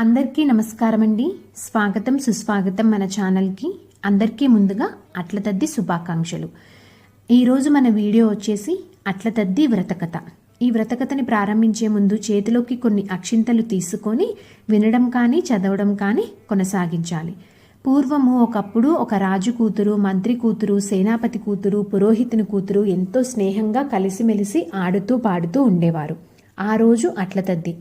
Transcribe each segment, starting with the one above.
అందరికీ నమస్కారం అండి స్వాగతం సుస్వాగతం మన ఛానల్కి. అందరికీ ముందుగా అట్ల తద్ది శుభాకాంక్షలు. ఈరోజు మన వీడియో వచ్చేసి అట్ల తద్ది వ్రతకథ. ఈ వ్రతకథని ప్రారంభించే ముందు చేతిలోకి కొన్ని అక్షింతలు తీసుకొని వినడం కానీ చదవడం కానీ కొనసాగించాలి. పూర్వము ఒకప్పుడు ఒక రాజు కూతురు మంత్రి కూతురు సేనాపతి కూతురు పురోహితుని కూతురు ఎంతో స్నేహంగా కలిసిమెలిసి ఆడుతూ పాడుతూ ఉండేవారు. ఆ రోజు అట్ల తద్ది.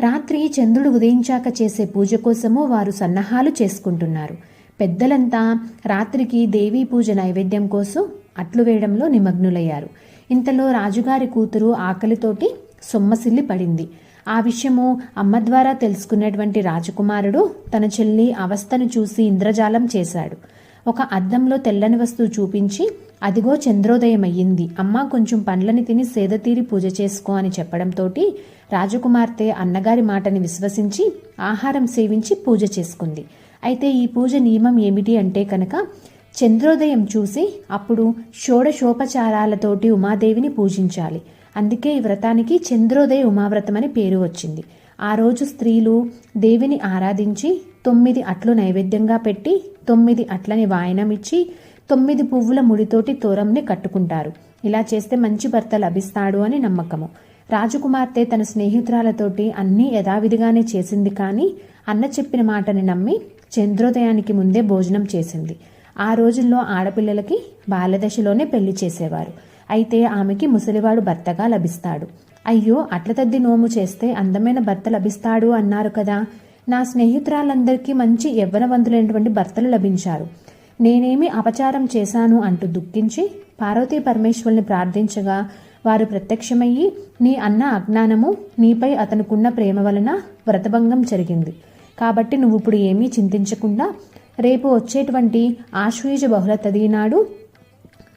రాత్రి చంద్రుడు ఉదయించాక చేసే పూజ కోసము వారు సన్నాహాలు చేసుకుంటున్నారు. పెద్దలంతా రాత్రికి దేవీ పూజ నైవేద్యం కోసం అట్లు వేయడంలో నిమగ్నులయ్యారు. ఇంతలో రాజుగారి కూతురు ఆకలితోటి సొమ్మసిల్లి పడింది. ఆ విషయము అమ్మ ద్వారా తెలుసుకున్నటువంటి రాజకుమారుడు తన చెల్లి అవస్థను చూసి ఇంద్రజాలం చేశాడు. ఒక అద్దంలో తెల్లని వస్తువు చూపించి అదిగో చంద్రోదయం అయ్యింది అమ్మ కొంచెం పండ్లని తిని సేదతీరి పూజ చేసుకో అని చెప్పడంతోటి రాజకుమార్తె అన్నగారి మాటని విశ్వసించి ఆహారం సేవించి పూజ చేసుకుంది. అయితే ఈ పూజ నియమం ఏమిటి అంటే కనుక చంద్రోదయం చూసి అప్పుడు షోడశోపచారాలతోటి ఉమాదేవిని పూజించాలి. అందుకే ఈ వ్రతానికి చంద్రోదయ ఉమావ్రతం అని పేరు వచ్చింది. ఆ రోజు స్త్రీలు దేవిని ఆరాధించి తొమ్మిది అట్లు నైవేద్యంగా పెట్టి తొమ్మిది అట్లని వాయనం ఇచ్చి తొమ్మిది పువ్వుల ముడితోటి తోరంని కట్టుకుంటారు. ఇలా చేస్తే మంచి భర్త లభిస్తాడు అని నమ్మకము. రాజకుమార్తె తన స్నేహితురాలతోటి అన్నీ యథావిధిగానే చేసింది కానీ అన్న చెప్పిన మాటని నమ్మి చంద్రోదయానికి ముందే భోజనం చేసింది. ఆ రోజుల్లో ఆడపిల్లలకి బాల్యదశలోనే పెళ్ళి చేసేవారు. అయితే ఆమెకి ముసలివాడు భర్తగా లభిస్తాడు. అయ్యో అట్ల తద్ది నోము చేస్తే అందమైన భర్త లభిస్తాడు అన్నారు కదా. నా స్నేహితురాలందరికీ మంచి యవ్వనవంతులైనటువంటి భర్తలు లభించారు. నేనేమి అపచారం చేశాను అంటూ దుఃఖించి పార్వతీ పరమేశ్వరుని ప్రార్థించగా వారు ప్రత్యక్షమయ్యి నీ అన్న అజ్ఞానము నీపై అతనుకున్న ప్రేమ వలన వ్రతభంగం జరిగింది. కాబట్టి నువ్వు ఇప్పుడు ఏమీ చింతించకుండా రేపు వచ్చేటువంటి ఆశ్వీజ బహుళ తదినాడు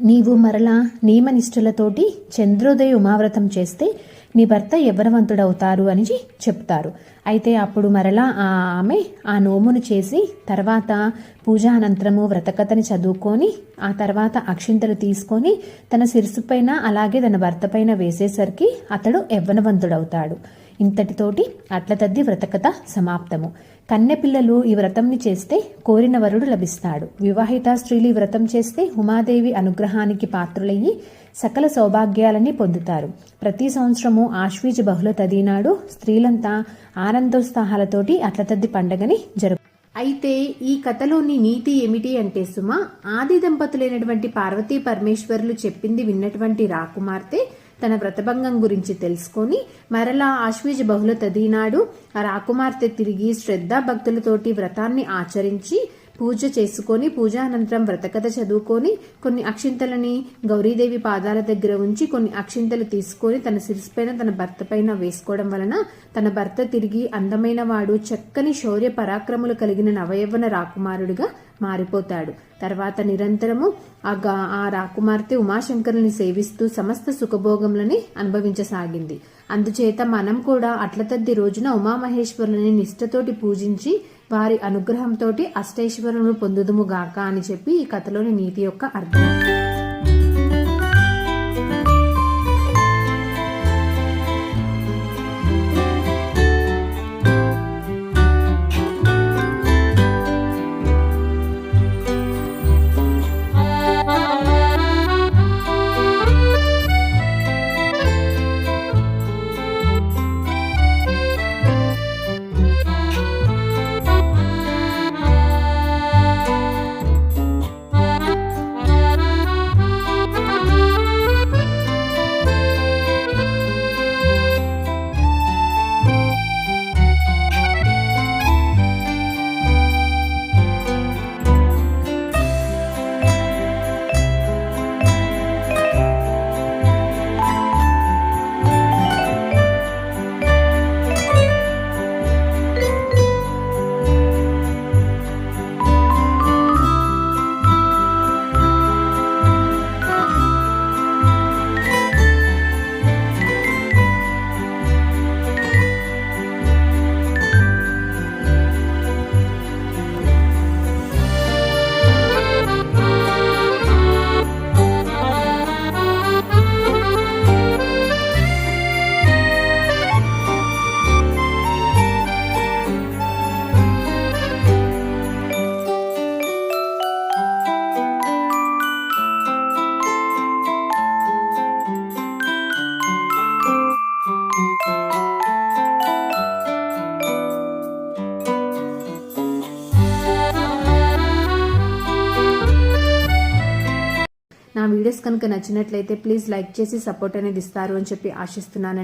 నీవు మరలా నియమనిష్ఠులతోటి చంద్రోదయ ఉమావ్రతం చేస్తే నీ భర్త యవ్వనవంతుడవుతారు అని చెప్తారు. అయితే అప్పుడు మరలా ఆ ఆమె ఆ నోమును చేసి తర్వాత పూజా అనంతరము వ్రతకథని చదువుకొని ఆ తర్వాత అక్షింతలు తీసుకొని తన శిరసు పైన అలాగే తన భర్త పైన వేసేసరికి అతడు యవ్వనవంతుడవుతాడు. ఇంతటితోటి అట్ల తద్ది వ్రతకథ సమాప్తము. కన్నెపిల్లలు ఈ వ్రతంని చేస్తే కోరిన వరుడు లభిస్తాడు. వివాహిత స్త్రీలు ఈ వ్రతం చేస్తే ఉమాదేవి అనుగ్రహానికి పాత్రులయ్యి సకల సౌభాగ్యాలని పొందుతారు. ప్రతి సంవత్సరము ఆశ్వీజ బహుళ తదినాడు స్త్రీలంతా ఆనందోత్సాహాలతోటి అట్లతద్ది పండగని జరుపు అయితే ఈ కథలోని నీతి ఏమిటి అంటే సుమ ఆది దంపతులైనటువంటి పార్వతీ పరమేశ్వరులు చెప్పింది విన్నటువంటి రాకుమార్తె తన వ్రతభంగం గురించి తెలుసుకొని మరలా ఆశ్వీజ బహుళ తదీనాడు ఆ రాకుమార్తె తిరిగి శ్రద్ధా భక్తులతోటి వ్రతాన్ని ఆచరించి పూజ చేసుకొని పూజ అనంతరం వ్రతకథ చదువుకొని కొన్ని అక్షింతలని గౌరీదేవి పాదాల దగ్గర ఉంచి కొన్ని అక్షింతలు తీసుకొని తన శిరస్పైన తన భర్త పైన వేసుకోవడం వలన తన భర్త తిరిగి అందమైన వాడు చక్కని శౌర్య పరాక్రములు కలిగిన నవయవ్వన రాకుమారుడిగా మారిపోతాడు. తర్వాత నిరంతరము ఆ గా ఆ రాకుమార్తె ఉమాశంకరుని సేవిస్తూ సమస్త సుఖభోగములని అనుభవించసాగింది. అందుచేత మనం కూడా అట్లతద్ది రోజున ఉమామహేశ్వరులని నిష్ఠతోటి పూజించి వారి అనుగ్రహంతోటి అష్టైశ్వరులను పొందుదుము గాక అని చెప్పి ఈ కథలోని నీతి యొక్క అర్థం. నా వీడియోస్ కనుక నచ్చినట్లయితే ప్లీజ్ లైక్ చేసి సపోర్ట్ అనేది ఇస్తారు అని చెప్పి ఆశిస్తున్నాను